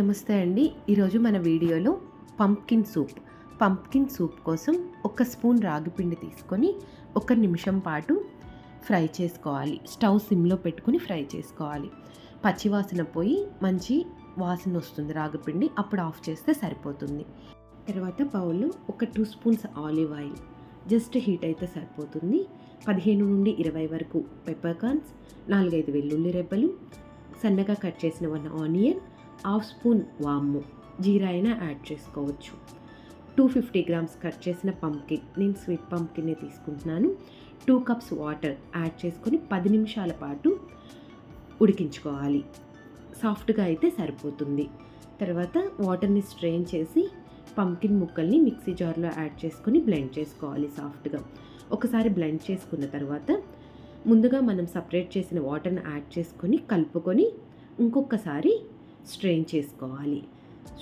నమస్తే అండి. ఈరోజు మన వీడియోలో పంప్కిన్ సూప్. పంప్కిన్ సూప్ కోసం ఒక స్పూన్ రాగి పిండి తీసుకొని ఒక నిమిషం పాటు ఫ్రై చేసుకోవాలి. స్టవ్ సిమ్లో పెట్టుకుని ఫ్రై చేసుకోవాలి. పచ్చివాసన పోయి మంచి వాసన వస్తుంది రాగిపిండి అప్పుడు ఆఫ్ చేస్తే సరిపోతుంది. తర్వాత బౌల్లో ఒక two spoons olive oil. Just heat అయితే సరిపోతుంది. పదిహేను నుండి ఇరవై వరకు పెప్పర్ కార్న్స్ నాలుగైదు వెల్లుల్లి రెబ్బలు సన్నగా కట్ చేసిన వన్ ఆనియన్ హాఫ్ స్పూన్ వాము జీరా అయినా యాడ్ చేసుకోవచ్చు. టూ ఫిఫ్టీ గ్రామ్స్ కట్ చేసిన పంకిన్ నేను స్వీట్ పంకిన్ని తీసుకుంటున్నాను. టూ కప్స్ వాటర్ యాడ్ చేసుకొని పది నిమిషాల పాటు ఉడికించుకోవాలి. సాఫ్ట్గా అయితే సరిపోతుంది. తర్వాత వాటర్ని స్ట్రెయిన్ చేసి పంకిన్ ముక్కల్ని మిక్సీ జార్లో యాడ్ చేసుకొని బ్లెండ్ చేసుకోవాలి సాఫ్ట్గా. ఒకసారి బ్లెండ్ చేసుకున్న తర్వాత ముందుగా మనం సపరేట్ చేసిన వాటర్ని యాడ్ చేసుకొని కలుపుకొని ఇంకొకసారి స్ట్రెయిన్ చేసుకోవాలి.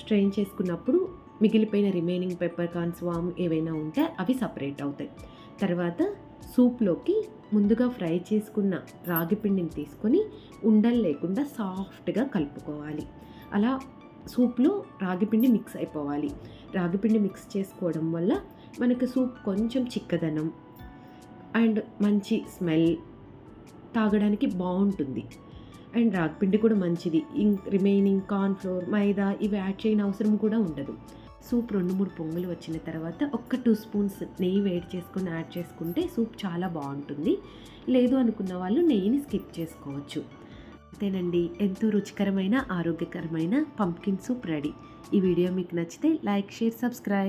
స్ట్రెయిన్ చేసుకున్నప్పుడు మిగిలిపోయిన రిమైనింగ్ పెప్పర్ కార్న్స్ వామ్ ఏవైనా ఉంటే అవి సపరేట్ అవుతాయి. తర్వాత సూప్లోకి ముందుగా ఫ్రై చేసుకున్న రాగి పిండిని తీసుకొని ఉండలు లేకుండా సాఫ్ట్గా కలుపుకోవాలి. అలా సూప్లో రాగిపిండి మిక్స్ అయిపోవాలి. రాగిపిండి మిక్స్ చేసుకోవడం వల్ల మనకు సూప్ కొంచెం చిక్కదనం అండ్ మంచి స్మెల్ తాగడానికి బాగుంటుంది. అండ్ రాగిపిండి కూడా మంచిది. ఇంక్ రిమైనింగ్ కార్న్ ఫ్లోర్ మైదా ఇవి యాడ్ చేయని అవసరం కూడా ఉండదు. సూప్ రెండు మూడు పొంగులు వచ్చిన తర్వాత ఒక్క టూ స్పూన్స్ నెయ్యి వేడి చేసుకొని యాడ్ చేసుకుంటే సూప్ చాలా బాగుంటుంది. లేదు అనుకున్న వాళ్ళు నెయ్యిని స్కిప్ చేసుకోవచ్చు. అంతేనండి. ఎంతో రుచికరమైన ఆరోగ్యకరమైన పంప్కిన్ సూప్ రెడీ ఈ వీడియో మీకు నచ్చితే లైక్ షేర్ సబ్స్క్రైబ్